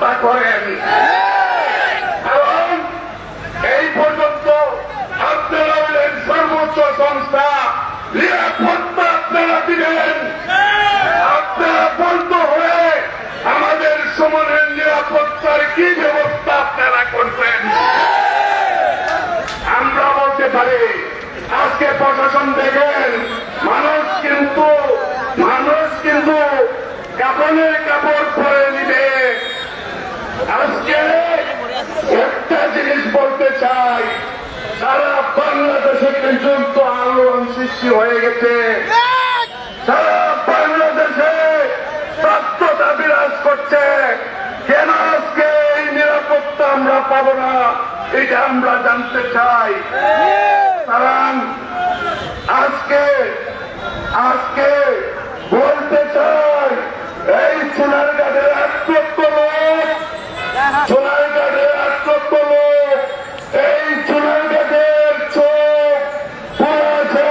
নিরাপত্তা করেন কারণ এই পর্যন্ত আপনারা সর্বোচ্চ সংস্থা নিরাপত্তা আপনারা দিবেন আপনারা বন্ধ হয়ে আমাদের সমানের নিরাপত্তার কি ব্যবস্থা আপনারা করবেন? আমরা বলতে পারি, আজকে প্রশাসন দেখেন, মানুষ কিন্তু মানুষ কিন্তু কাপড়ের কাপড় পরে আজকে একটা জিনিস বলতে চাই, সারা বাংলাদেশে পর্যন্ত আন্দোলন সৃষ্টি হয়ে গেছে। সারা বাংলাদেশে তত্ত্বতা বিরাজ করছে। কেন আজকে এই নিরাপত্তা আমরা পাবো না? এটা আমরা জানতে চাই। কারণ আজকে আজকে বলতে চাই এই সোনার গাড়ির আত্মত্ব লোক সোনার গাড়ির আত্মত্ব লোক এই সোনার গাড়ির চোখ পড়াছে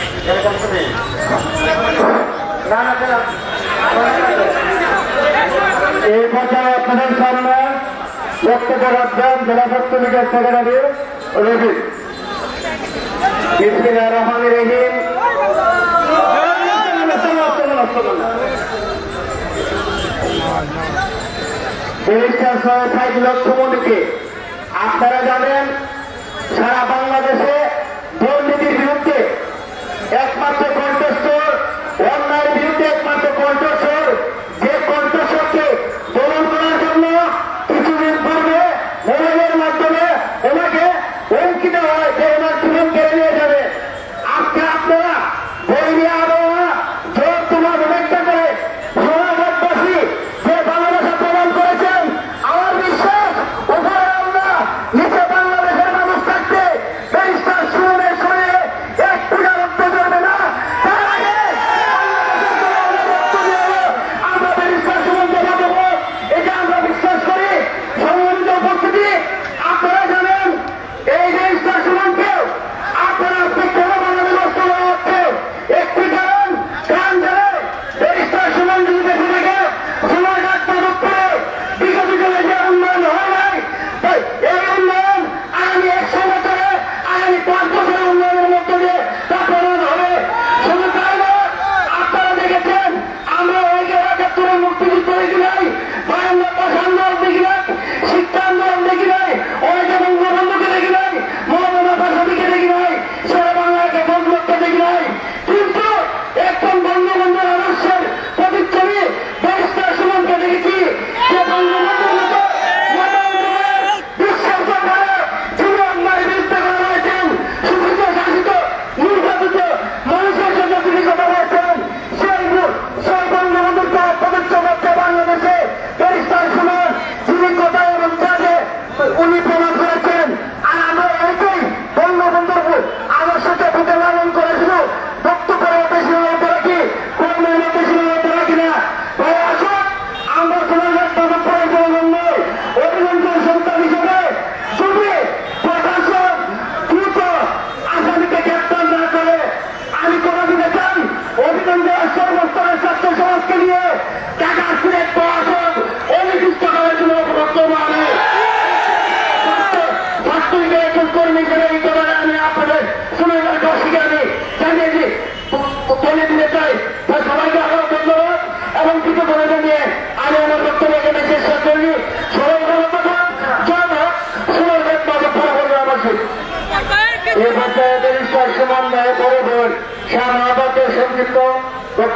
এই পর্যায়ে আপনাদের সামনে বক্তব্য রাখবেন জেলা সেক্রেটারি রহমান রহিম। আপনারা জানেন, সারা বাংলাদেশে দুর্নীতির বিরুদ্ধে একমাত্র কণ্ঠস্থ অন্যায়ের বিরুদ্ধে একমাত্র কণ্ঠস্বর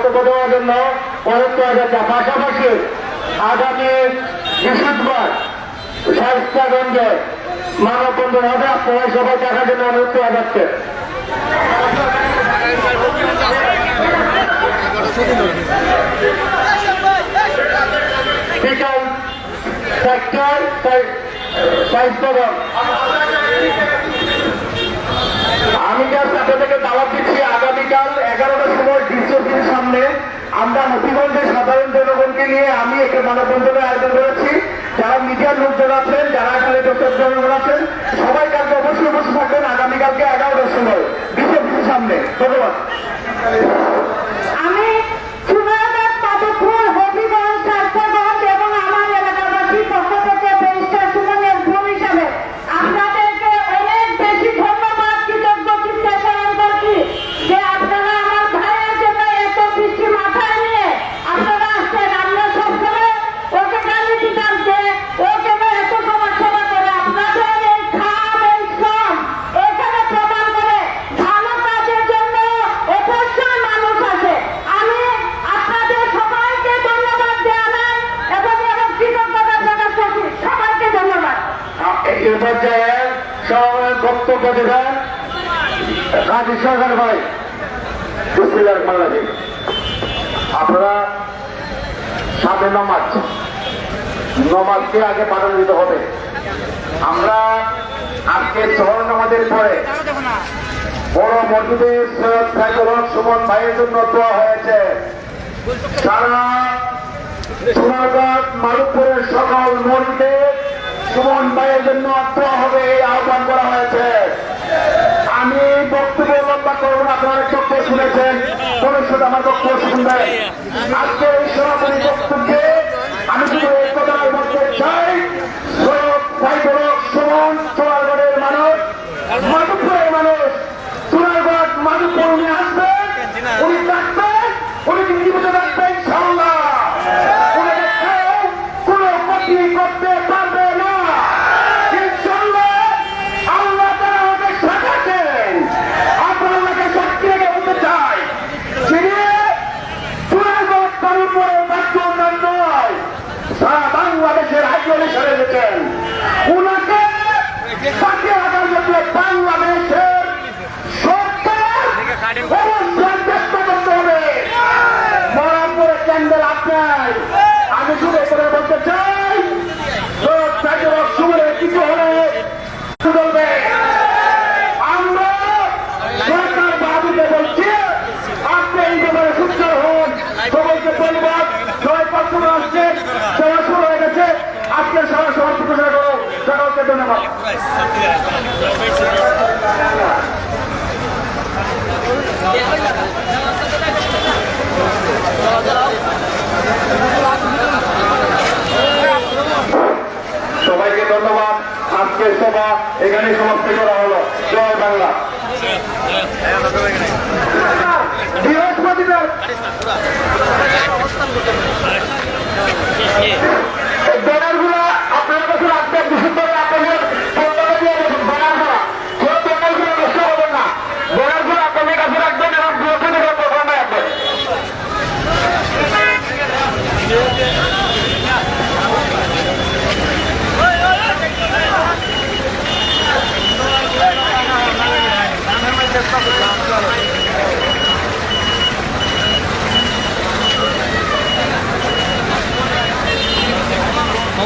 বক্তব্য দেওয়ার জন্য অনুরোধ করা পাশাপাশি আগামী বৃহস্পতিবার শাইস্তাগঞ্জে মানববন্ধন হবে। আপনারা সবাই দেখার জন্য অনুরোধ করা যাচ্ছে। বিকাল চারটায় আমরা বন্ধুরা আয়োজন করেছি। যারা মিডিয়ার লোকজন আছেন, যারা এখানে ডক্টর আছেন, সবাই কালকে অবশ্যই অবশ্যই থাকবেন। আগামীকালকে এগারোটার সময়, বিশেষ সামনে। ধন্যবাদ। বক্তব্য দেবেন কাজী সরকার ভাই। বসিলার মালাজি আপনারা সাথে নমাজ। নমাজকে আগে বাধা দিতে হবে। আমরা আজকে শহর নামাজের পরে বড় মসজিদে সৈয়দ সাইদুল হক সুমন ভাইয়ের জন্য দেওয়া হয়েছে। সারা সোনাগাঁত মারুপুরের সকল মসজিদে সুমন ভাইয়ের জন্য দেওয়া হবে, এই আহ্বান সুন্দর আজকে এই সমাবেশ সবাইকে ধন্যবাদ। আজকের সভা এখানে সমাপ্তি করা হলো। জয় বাংলা। বৃহস্পতিবার।